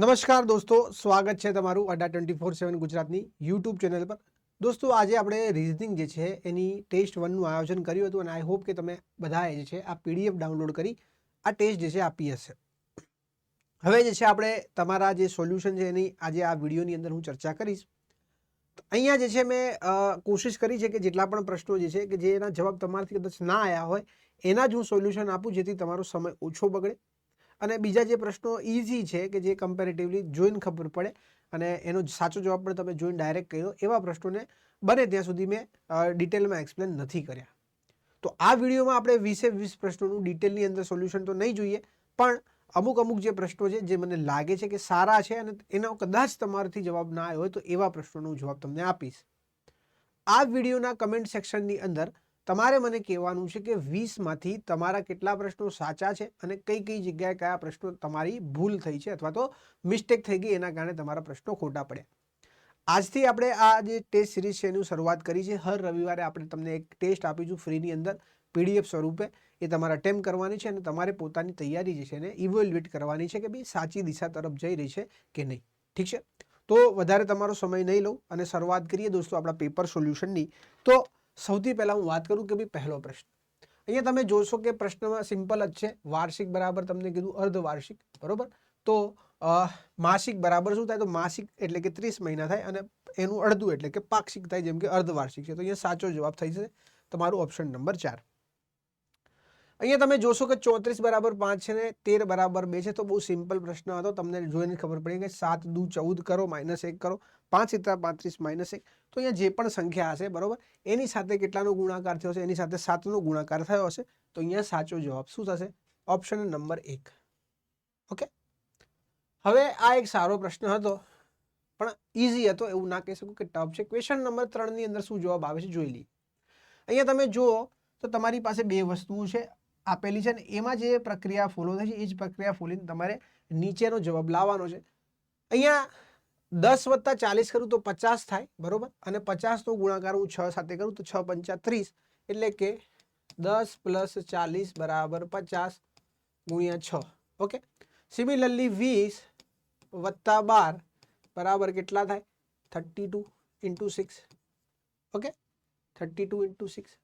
નમસ્કાર દોસ્તો, સ્વાગત છે તમારું અડા ટ્વેન્ટી ફોર સેવન ગુજરાતની યુટ્યુબ ચેનલ પર. દોસ્તો, આજે આપણે રિઝનિંગ જે છે એની ટેસ્ટ વનનું આયોજન કર્યું હતું અને આઈ હોપ કે તમે બધાએ જે છે આ પીડીએફ ડાઉનલોડ કરી, આ ટેસ્ટ જે છે આપી હશે હવે જે છે આપણે તમારા જે સોલ્યુશન છે એની આજે આ વિડીયોની અંદર હું ચર્ચા કરીશ. અહીંયા જે છે મેં કોશિશ કરી છે કે જેટલા પણ પ્રશ્નો જે છે કે જેના જવાબ તમારાથી કદાચ ના આવ્યા હોય, એના જ હું સોલ્યુશન આપું જેથી તમારો સમય ઓછો બગડે. અને બીજા જે પ્રશ્નો ઇઝી છે કે જે કમ્પેરેટિવલી જોઈને ખબર પડે અને એનો સાચો જવાબ પણ તમે જોઈને ડાયરેક્ટ કહ્યો એવા પ્રશ્નોને બને ત્યાં સુધી મેં ડિટેલમાં એક્સપ્લેન નથી કર્યા. તો આ વિડીયોમાં આપણે વીસે વીસ પ્રશ્નોનું ડિટેલની અંદર સોલ્યુશન તો નહીં જોઈએ, પણ અમુક અમુક જે પ્રશ્નો છે જે મને લાગે છે કે સારા છે અને એનો કદાચ તમારાથી જવાબ ના આવ્યો હોય તો એવા પ્રશ્નોનો જવાબ તમને આપીશ. આ વિડીયોના કમેન્ટ સેક્શનની અંદર તમારે મને કહેવાનું છે કે વીસમાંથી તમારા કેટલા પ્રશ્નો સાચા છે અને કઈ કઈ જગ્યાએ કયા પ્રશ્નો તમારી ભૂલ થઈ છે અથવા તો મિસ્ટેક થઈ ગઈ એના કારણે તમારા પ્રશ્નો ખોટા પડ્યા. આજથી આપણે આ જે ટેસ્ટ સિરીઝ છે એનું શરૂઆત કરી છે. હર રવિવારે આપણે તમને એક ટેસ્ટ આપીશું ફ્રીની અંદર. પીડીએફ સ્વરૂપે. એ તમારે અટેમ્પ કરવાની છે અને તમારે પોતાની તૈયારી જે છે એને ઇવેલ્યુએટ કરવાની છે કે ભાઈ સાચી દિશા તરફ જઈ રહી છે કે નહીં. ઠીક છે? તો વધારે તમારો સમય નહીં લઉં અને શરૂઆત કરીએ દોસ્તો આપણા પેપર સોલ્યુશનની તો સૌથી પહેલાં હું વાત કરું કે ભાઈ પહેલો પ્રશ્ન. અહીંયા તમે જોશો કે પ્રશ્નમાં સિમ્પલ જ છે. વાર્ષિક બરાબર તમને કીધું અર્ધવાર્ષિક, બરોબર? તો માસિક બરાબર શું થાય? તો માસિક એટલે કે ત્રીસ મહિના થાય અને એનું અડધું એટલે કે પાક્ષિક થાય, જેમ કે અર્ધવાર્ષિક છે. તો અહીંયા સાચો જવાબ થઈ જશે તમારું ઓપ્શન નંબર ચાર. અહીંયા તમે જોશો કે ચોત્રીસ બરાબર પાંચ છે ને તેર બરાબર બે છે. તો બહુ સિમ્પલ પ્રશ્ન હતો. તમને જોઈને ખબર પડી કે સાત દુ ચૌદ કરો, માઇનસ એક કરો. પાંચ સિત્તા પાંત્રીસ માઇનસ એક. તો અહીંયા જે પણ સંખ્યા હશે, બરોબર? એની સાથે કેટલાનો ગુણાકાર થયો છે એની સાથે સાતનો ગુણાકાર થયો હશે? તો અહીંયા સાચો જવાબ શું થશે? ઓપ્શન નંબર એક. ઓકે? હવે આ એક સારો પ્રશ્ન હતો, પણ ઇઝી હતો, એવું ના કહી શકું કે ટફ છે. ક્વેશ્ચન નંબર ત્રણની અંદર શું જવાબ આવે છે? જોઈ લઈએ. અહીંયા તમે જુઓ, તો તમારી પાસે બે વસ્તુઓ છે આપેલી છે ને એમાં જે પ્રક્રિયા ફોલો થાય છે, એ જ પ્રક્રિયા ફોલીને તમારે નીચેનો જવાબ લાવવાનો છે. અહીંયા દસ વત્તા ચાલીસ કરું તો પચાસ થાય, બરોબર? અને પચાસનો ગુણાકાર હું છ સાથે કરું તો છ પંચા ત્રીસ. એટલે કે દસ પ્લસ ચાલીસ બરાબર પચાસ ગુણ્યા છ. ઓકે? સિમિલરલી વીસ વત્તા બાર બરાબર કેટલા થાય? Thirty two into six. Okay? Thirty two into six.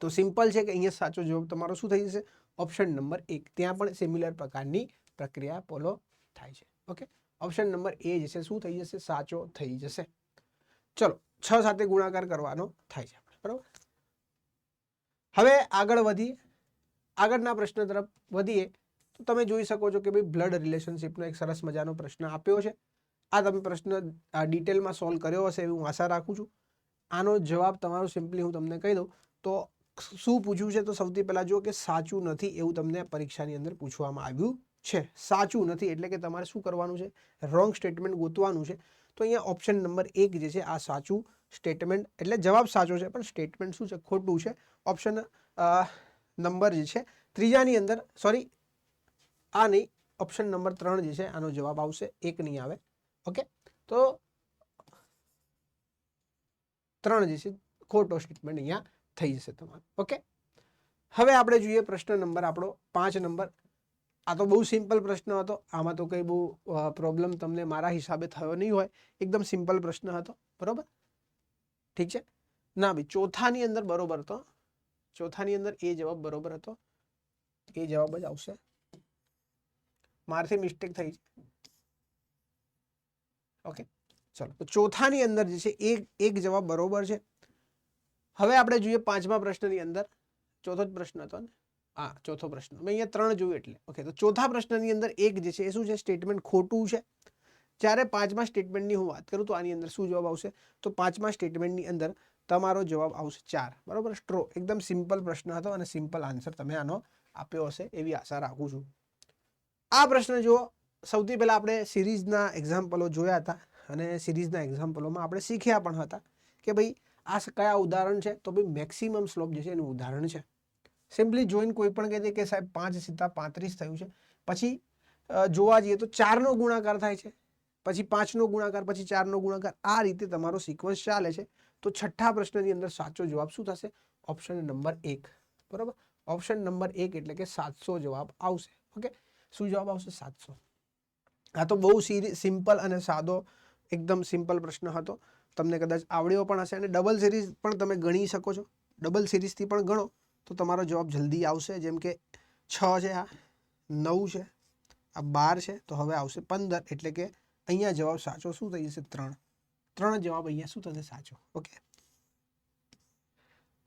તો સિમ્પલ છે કે અહીંયા સાચો જવાબ તમારો શું થઈ જશે? ઓપ્શન નંબર એક. ત્યાં પણ સિમિલર પ્રકારની પ્રક્રિયા ફોલો થાય છે. ઓકે? ઓપ્શન નંબર એ જશે શું થઈ જશે? સાચો થઈ જશે. ચલો, છ સાથે ગુણાકાર કરવાનો થાય છે બરાબર? હવે આગળ વધીએ. આગળના પ્રશ્ન તરફ વધીએ. તો તમે જોઈ શકો છો કે ભાઈ બ્લડ રિલેશનશિપનો એક સરસ મજાનો પ્રશ્ન આપ્યો છે. આ તમે પ્રશ્ન ડિટેલમાં સોલ્વ કર્યો હશે એવી હું આશા રાખું છું. આનો જવાબ તમારો સિમ્પલી હું તમને કહી દઉં. તો શું પૂછ્યું છે? તો સૌથી પહેલાં જુઓ કે સાચું નથી એવું તમને પરીક્ષાની અંદર પૂછવામાં આવ્યું છે, સાચું નથી, એટલે કે તમારે શું કરવાનું છે? રોંગ સ્ટેટમેન્ટ ગોતવાનું છે. તો અહીંયા ઓપ્શન નંબર એક જે છે, આ સાચું સ્ટેટમેન્ટ એટલે જવાબ સાચો છે, પણ સ્ટેટમેન્ટ શું છે? ખોટું છે. ઓપ્શન નંબર જે છે, ત્રીજાની અંદર સોરી આ નહીં ઓપ્શન નંબર ત્રણ જે છે, આનો જવાબ આવશે, એક નહીં આવે. ઓકે તો ત્રણ જે છે, ખોટો સ્ટેટમેન્ટ અહીંયા થઈ જશે તમારું. ઓકે હવે આપણે જોઈએ પ્રશ્ન નંબર, આપણો પાંચ નંબર. આ તો બહુ સિમ્પલ પ્રશ્ન હતો. આમાં તો કંઈ બહુ પ્રોબ્લેમ તમને મારા હિસાબે થયો નહીં હોય. એકદમ સિમ્પલ પ્રશ્ન હતો. બરોબર? ઠીક છે? ના ભાઈ, ચોથાની અંદર બરોબર હતો. ચોથાની અંદર એ જવાબ બરોબર હતો. એ જવાબ જ આવશે. મારથી મિસ્ટેક થઈ છે. ઓકે ચલો. તો ચોથાની અંદર જે છે, એક એક જવાબ બરોબર છે. હવે આપણે જોઈએ પાંચમા પ્રશ્નની અંદર. ચોથો જ પ્રશ્ન હતો ને. હા, ચોથો પ્રશ્ન. મેં અહીંયા ત્રણ જોયું એટલે. ઓકે તો ચોથા પ્રશ્નની અંદર એક જે છે, એ શું છે? સ્ટેટમેન્ટ ખોટું છે. જ્યારે પાંચમા સ્ટેટમેન્ટની હું વાત કરું તો આની અંદર શું જવાબ આવશે? તો પાંચમા સ્ટેટમેન્ટની અંદર તમારો જવાબ આવશે ચાર. બરાબર? સ્ટ્રો એકદમ સિમ્પલ પ્રશ્ન હતો અને સિમ્પલ આન્સર તમે આનો આપ્યો હશે એવી આશા રાખું છું. આ પ્રશ્ન જુઓ. સૌથી પહેલાં આપણે સિરીઝના એક્ઝામ્પલો જોયા હતા અને સિરીઝના એક્ઝામ્પલોમાં આપણે શીખ્યા પણ હતા કે ભાઈ આ કયા ઉદાહરણ છે? તો ભાઈ મેક્સિમમ સ્લોપ જે છે એનું ઉદાહરણ છે. સિમ્પલી જોઈને કોઈ પણ કહે છે કે સાહેબ પાંચ સીધા પાંત્રીસ થયું છે. પછી જોવા જઈએ તો ચારનો ગુણાકાર થાય છે. પછી પાંચનો ગુણાકાર, પછી ચારનો ગુણાકાર. આ રીતે તમારો સિક્વન્સ ચાલે છે. તો છઠ્ઠા પ્રશ્નની અંદર સાચો જવાબ શું થશે? ઓપ્શન નંબર એક. બરાબર? ઓપ્શન નંબર એક એટલે કે સાતસો જવાબ આવશે. ઓકે? શું જવાબ આવશે? સાતસો. આ તો બહુ સિમ્પલ અને સાદો, એકદમ સિમ્પલ પ્રશ્ન હતો. તમને કદાચ આવડ્યો પણ હશે અને ડબલ સિરીઝ પણ તમે ગણી શકો છો. ડબલ સિરીઝથી પણ ગણો. તો તમારો જવાબ જલ્દી આવશે. જેમ કે છ છે આ, નવ છે, આ બાર છે, તો હવે આવશે પંદર. એટલે કે અહીંયા જવાબ સાચો શું થઈ જશે? ત્રણ. ત્રણ જવાબ અહીંયા શું થશે? સાચો. ઓકે.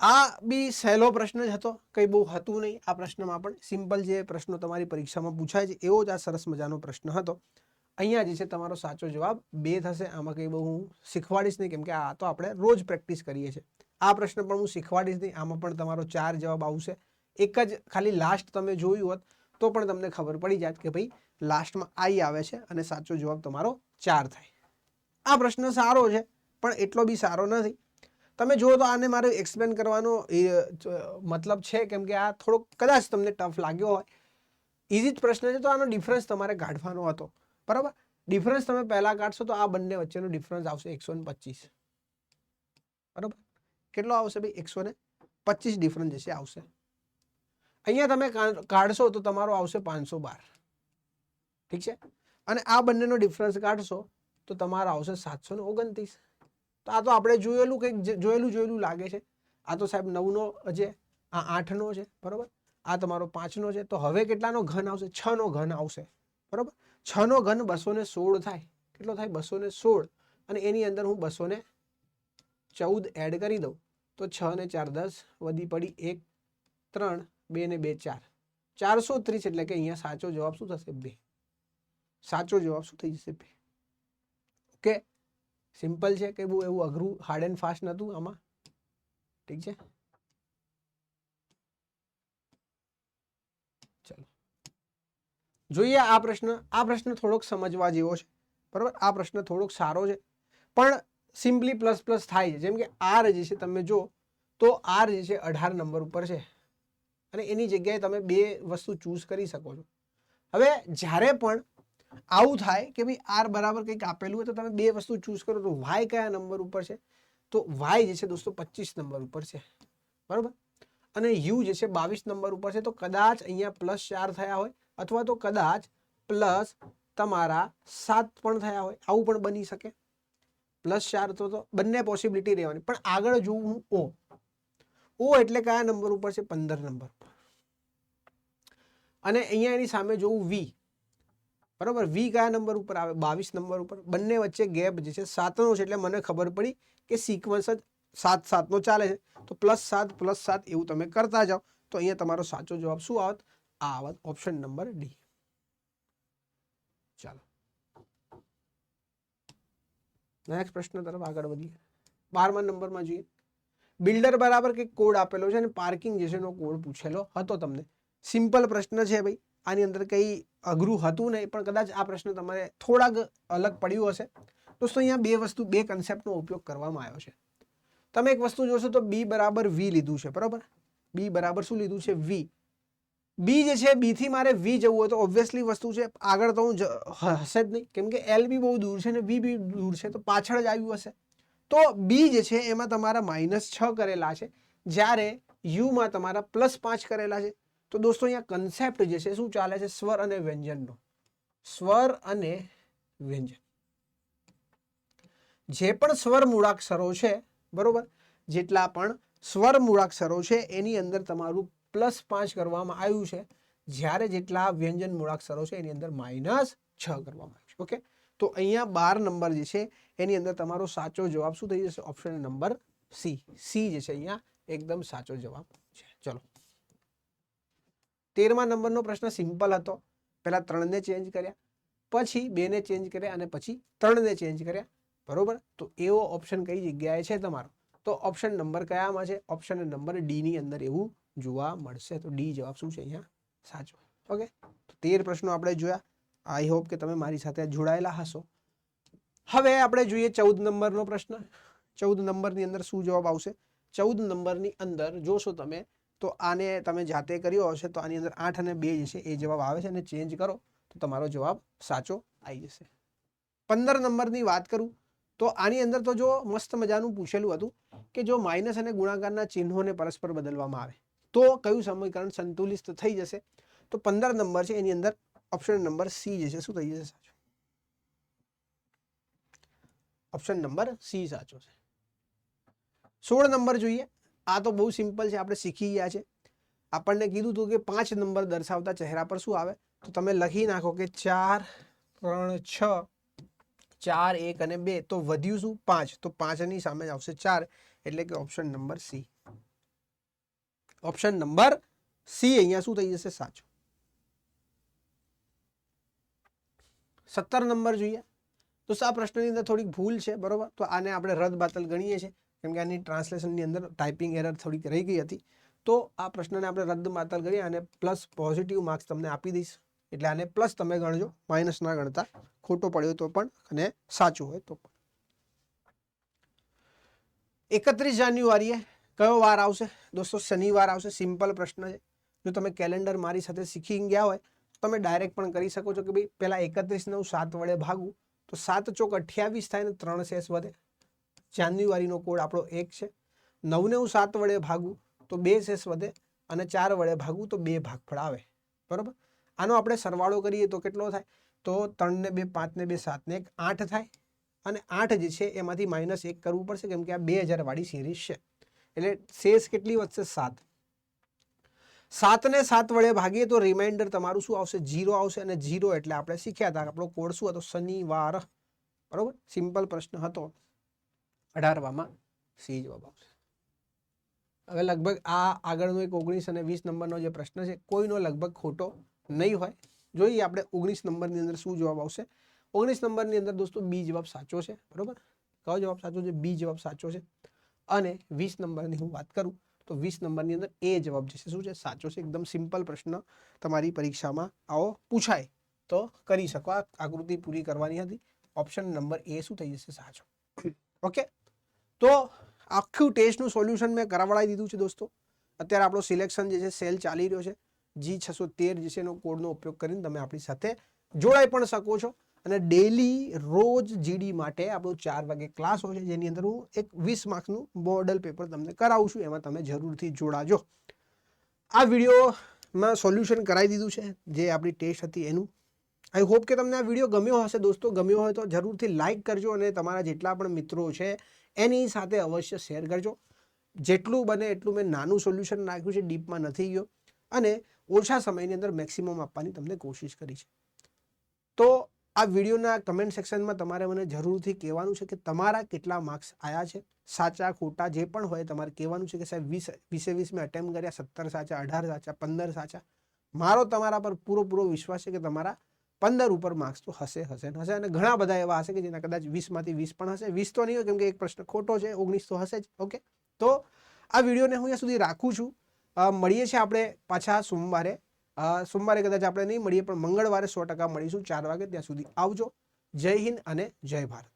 આ બી સહેલો પ્રશ્ન જ હતો. કંઈ બહુ હતું નહીં આ પ્રશ્નમાં પણ. સિમ્પલ જે પ્રશ્નો તમારી પરીક્ષામાં પૂછાય છે, એવો જ આ સરસ મજાનો પ્રશ્ન હતો. અહીંયા જે છે તમારો સાચો જવાબ બે થશે. આમાં કંઈ બહુ હું શીખવાડીશ નહીં, કેમ કે આ તો આપણે રોજ પ્રેક્ટિસ કરીએ છીએ. આ પ્રશ્ન પણ હું શીખવાડીશ નહીં. આમાં પણ તમારો ચાર જવાબ આવશે. એક જ ખાલી લાસ્ટ તમે જોયું હોત તો પણ તમને ખબર પડી જાત કે ભાઈ લાસ્ટમાં આઈ આવે છે અને સાચો જવાબ તમારો ચાર થાય. આ પ્રશ્ન સારો છે, પણ એટલો બી સારો નથી. તમે જુઓ તો આને મારે એક્સપ્લેન કરવાનો મતલબ છે કેમ કે આ થોડોક કદાચ તમને ટફ લાગ્યો હોય. ઇઝી જ પ્રશ્ન છે તો આનો ડિફરન્સ તમારે કાઢવાનો હતો. બરાબર? ડિફરન્સ તમે પહેલાં કાઢશો તો આ બંને વચ્ચેનો ડિફરન્સ આવશે એકસો બરાબર? કેટલો આવશે ભાઈ? એકસો ને પચીસ ડિફરન્સ જે છે આવશે. અહીંયા તમે કાઢશો તો તમારો આવશે પાંચસો બાર. ઠીક છે? અને આ બંનેનો ડિફરન્સ કાઢશો તો તમારો આવશે સાતસો ને ઓગણત્રીસ. તો આ તો આપણે જોયેલું કંઈક જોયેલું જોયેલું લાગે છે. આ તો સાહેબ નવનો છે આ આઠનો છે, બરાબર? આ તમારો પાંચનો છે. તો હવે કેટલાનો ઘન આવશે? છનો ઘન આવશે. બરાબર? છનો ઘન બસો ને સોળ થાય. કેટલો થાય? બસો ને સોળ. અને એની અંદર હું બસો ને ચૌદ એડ કરી દઉં. તો છ ને ચાર દસ, વધી પડી એક, ત્રણ, બે ને બે ચાર. ચારસો ત્રીસ એટલે કે અહીંયા સાચો જવાબ શું થશે? બે. સાચો જવાબ શું થઈ જશે? બે. ઓકે? સિમ્પલ છે કે બહુ એવું અઘરું હાર્ડ એન્ડ ફાસ્ટ નહોતું આમાં? ઠીક છે? ચલો. જોઈએ આ પ્રશ્ન. આ પ્રશ્ન થોડોક સમજવા જેવો છે. બરાબર? આ પ્રશ્ન થોડોક સારો છે. પણ સિમ્પલી પ્લસ પ્લસ થાય છે. જેમ કે આર જે છે તમે જો તો આર જે છે અઢાર નંબર ઉપર છે. અને એની જગ્યાએ તમે બે વસ્તુ ચૂઝ કરી શકો છો. હવે જ્યારે પણ આવું થાય કે ભાઈ આર બરાબર કંઈક આપેલું હોય તો તમે બે વસ્તુ ચૂઝ કરો તો વાય કયા નંબર ઉપર છે? તો વાય જે છે દોસ્તો પચીસ નંબર ઉપર છે. બરાબર? અને યુ જે છે બાવીસ નંબર ઉપર છે. તો કદાચ અહીંયા પ્લસ ચાર થયા હોય અથવા તો કદાચ પ્લસ તમારા સાત પણ થયા હોય. આવું પણ બની શકે. પ્લસ ચાર તો બંને પોસિબિલિટી રહેવાની. પણ આગળ જોઉં હું ઓ. ઓ એટલે કયા નંબર ઉપર છે? પંદર નંબર અને અહીંયા એની સામે જોઉં વી બરાબર? વી કયા નંબર ઉપર આવે? બાવીસ નંબર ઉપર. બંને વચ્ચે ગેપ જે છે સાતનો છે એટલે મને ખબર પડી કે સિક્વન્સ જ સાત સાતનો ચાલે છે. તો પ્લસ સાત પ્લસ સાત એવું તમે કરતા જાઓ. તો અહીંયા તમારો સાચો જવાબ શું આવત? આ આવત ઓપ્શન નંબર ડી ચાલો. નેક્સ્ટ પ્રશ્ન તરફ આગળ વધીએ. બારમા નંબરમાં જોઈએ. બિલ્ડર બરાબર કંઈક કોડ આપેલો છે અને પાર્કિંગ જે છે એનો કોડ પૂછેલો હતો તમને. સિમ્પલ પ્રશ્ન છે ભાઈ. આની અંદર કંઈ અઘરું હતું નહીં, પણ કદાચ આ પ્રશ્ન તમારે થોડાક અલગ પડ્યું હશે. દોસ્તો અહીંયા બે વસ્તુ, બે કન્સેપ્ટનો ઉપયોગ કરવામાં આવ્યો છે. તમે એક વસ્તુ જોશો તો બી બરાબર વી લીધું છે, બરાબર? બી બરાબર શું લીધું છે? વી બી જે છે, બીથી મારે વી જવું હોય તો ઓબ્વિયસલી વસ્તુ છે. આગળ તો હું હશે જ નહીં. કેમ કે એલ બી બહુ દૂર છે ને વી બી દૂર છે, તો પાછળ જ આવ્યું હશે. તો બી જે છે, એમાં તમારા માઇનસ છ કરેલા છે. જ્યારે યુમાં તમારા પ્લસ પાંચ કરેલા છે. તો દોસ્તો, અહીંયા કન્સેપ્ટ જે છે, શું ચાલે છે? સ્વર અને વ્યંજનનો. સ્વર અને વ્યંજન. જે પણ સ્વર મૂળાક્ષરો છે, બરોબર? જેટલા પણ સ્વર મૂળાક્ષરો છે, એની અંદર તમારું પ્લસ પાંચ કરવામાં આવ્યું છે. જ્યારે જેટલા વ્યંજન મૂળાક્ષરો છે, એની અંદર માઇનસ છ કરવામાં આવ્યું છે. ઓકે? તો અહીંયા બાર નંબર જે છે, એની અંદર તમારો સાચો જવાબ શું થઈ જશે? Option number C. સી જે છે અહીંયા એકદમ સાચો જવાબ છે. ચલો. તેરમા નંબરનો પ્રશ્ન સિમ્પલ હતો. પહેલા ત્રણને ચેન્જ કર્યા, પછી બેને ચેન્જ કર્યા અને પછી ત્રણને ચેન્જ કર્યા. બરોબર? તો એવો ઓપ્શન કઈ જગ્યાએ છે તમારો? તો ઓપ્શન નંબર કયામાં છે? ઓપ્શન નંબર ડી ની અંદર એવું જોવા મળશે. તો ડી જવાબ શું છે અહીંયા? સાચો. ઓકે તો તેર પ્રશ્નો આપણે જોયા. આઈ હોપ કે તમે મારી સાથે જોડાયેલા હશો. હવે આપણે જોઈએ ચૌદ નંબરનો પ્રશ્ન. ચૌદ નંબરની અંદર શું જવાબ આવશે? ચૌદ નંબરની અંદર જોશો તમે, તો આને તમે જાતે કર્યો હશે, તો આની અંદર આઠ અને બે જે છે એ જવાબ આવે છે, અને ચેન્જ કરો, તો તમારો જવાબ સાચો આવી જશે. પંદર નંબરની વાત કરું, તો આની અંદર તો જો મસ્ત મજાનું પૂછેલું હતું કે જો માઇનસ અને ગુણાકારના ચિહ્નોને પરસ્પર બદલવામાં આવે તો કયું સમીકરણ સંતુલિત થઈ જશે? તો પંદર નંબર છે, એની અંદર ઓપ્શન નંબર સી જે છે, શું થઈ જશે સાચું? ઓપ્શન નંબર સી સાચો છે. સોળ નંબર જોઈએ. આ તો બહુ સિમ્પલ છે, આપણે શીખી ગયા છે. આપણને કીધું હતું કે પાંચ નંબર દર્શાવતા ચહેરા પર શું આવે? તો તમે લખી નાખો કે ચાર, ત્રણ, છ, ચાર, એક અને બે. તો વધ્યું શું? પાંચ. તો પાંચની સામે આવશે ચાર. એટલે કે option number C option number C અહીંયા શું થઈ જશે? સાચો. સત્તર નંબર જોઈએ. તો આ પ્રશ્નની અંદર થોડીક ભૂલ છે, બરોબર? તો આને આપણે રદ બાતલ ગણીએ છીએ. કેમ કે આની ટ્રાન્સલેશનની અંદર ટાઈપિંગ એરર થોડીક રહી ગઈ હતી. તો આ પ્રશ્નને આપણે રદ બાતલ કરીએ અને પ્લસ પોઝિટિવ માર્ક્સ તમને આપી દઈશ. એટલે આને પ્લસ તમે ગણજો. માઇનસ ના ગણતા. ખોટો પડ્યો તો પણ અને સાચું હોય તો પણ. એકત્રીસ જાન્યુઆરીએ કયો વાર આવશે? દોસ્તો, શનિવાર આવશે. સિમ્પલ પ્રશ્ન છે. જો તમે કેલેન્ડર મારી સાથે શીખી ગયા હોય તમે ડાયરેક્ટ પણ કરી શકો છો કે ભાઈ પહેલાં એકત્રીસ નવ સાત વડે ભાગવું. તો સાત ચોક અઠ્યાવીસ થાય ને ત્રણ શેષ વધે. જાન્યુઆરીનો કોડ આપણો એક છે. નવને હું સાત વડે ભાગું, તો બે શેષ વધે અને ચાર વડે ભાગું, તો બે ભાગફળ આવે બરાબર? આનો આપણે સરવાળો કરીએ તો કેટલો થાય? તો ત્રણને બે, પાંચને બે, સાતને એક, આઠ થાય. અને આઠ જે છે, એમાંથી માઇનસ એક કરવું પડશે, કેમ કે આ બે હજારવાળી સિરીઝ છે. એટલે શેષ કેટલી વધશે? સાત. સાતને સાત વડે ભાગીએ તો રિમાઇન્ડર તમારું શું આવશે? જીરો આવશે અને જીરો એટલે આપણે શીખ્યા હતા આપણો કોડ શું હતો? શનિવાર. બરોબર? સિમ્પલ પ્રશ્ન હતો. અઢારવામાં સી જવાબ આવશે. હવે લગભગ આ આગળનો એક ઓગણીસ અને વીસ નંબરનો જે પ્રશ્ન છે, કોઈનો લગભગ ખોટો નહીં હોય. જોઈએ આપણે ઓગણીસ નંબરની અંદર શું જવાબ આવશે? ઓગણીસ નંબરની અંદર દોસ્તો બી જવાબ સાચો છે. બરોબર? કયો જવાબ સાચો છે? બી જવાબ સાચો છે. અને વીસ નંબરની હું વાત કરું, તો વીસ નંબરની અંદર એ જવાબ જશે શું છે? સાચો છે, એકદમ સિમ્પલ પ્રશ્ન તમારી પરીક્ષામાં આવો પૂછાય તો કરી શકો. આ આકૃતિ પૂરી કરવાની હતી. ઓપ્શન નંબર એ શું થઈ જશે? સાચો. ઓકે? તો આખું ટેસ્ટનું સોલ્યુશન મેં કરાવડાવી દીધું છે દોસ્તો. અત્યારે આપણો સિલેક્શન જે છે, સેલ ચાલી રહ્યો છે. જી છસો તેર જે છે, એનો કોડનો ઉપયોગ કરીને તમે આપણી સાથે જોડાઈ પણ શકો છો. અને ડેલી રોજ જીડી માટે આપણો ચાર વાગે ક્લાસ હોય છે, જેની અંદર હું એક વીસ માર્ક્સનું મોડલ પેપર તમને કરાવું છું, એમાં તમે જરૂરથી જોડાજો. આ વિડીયોમાં સોલ્યુશન કરાવી દીધું છે, જે આપણી ટેસ્ટ હતી એનું. આઈ હોપ કે તમને આ વીડિયો ગમ્યો હશે દોસ્તો, ગમ્યો હોય તો જરૂરથી લાઇક કરજો અને તમારા જેટલા પણ મિત્રો છે, એની સાથે અવશ્ય શેર કરજો. જેટલું બને એટલું મેં નાનું સોલ્યુશન નાખ્યું છે ડીપમાં નથી ગયો. અને ઓછા સમયની અંદર મેક્સિમમ આપવાની તમને કોશિશ કરી છે. તો આ વિડીયોના કમેન્ટ સેક્શનમાં તમારે મને જરૂરથી કહેવાનું છે કે તમારા કેટલા માર્ક્સ આવ્યા છે? સાચા, ખોટા, જે પણ હોય તમારે કહેવાનું છે કે સાહેબ વીસ, વીસે વીસ મેં અટેમ્પ કર્યા, સત્તર સાચા, અઢાર સાચા, પંદર સાચા. મારો તમારા પર પૂરો પૂરો વિશ્વાસ છે કે તમારા પંદર ઉપર માર્ક્સ તો હશે હશે હશે અને ઘણા બધા એવા હશે કે જેના કદાચ વીસમાંથી વીસ પણ હશે. વીસ તો નહીં હોય કેમ કે એક પ્રશ્ન ખોટો છે, ઓગણીસ તો હશે જ. ઓકે તો આ વિડીયોને હું અહીંયા સુધી રાખું છું. મળીએ છીએ આપણે પાછા સોમવારે. સોમવારે કદાચ આપણે નહીં મળીએ, પણ મંગળવારે સો ટકા મળીશું, ચાર વાગે ત્યાં સુધી આવજો. જય હિન્દ અને જય ભારત.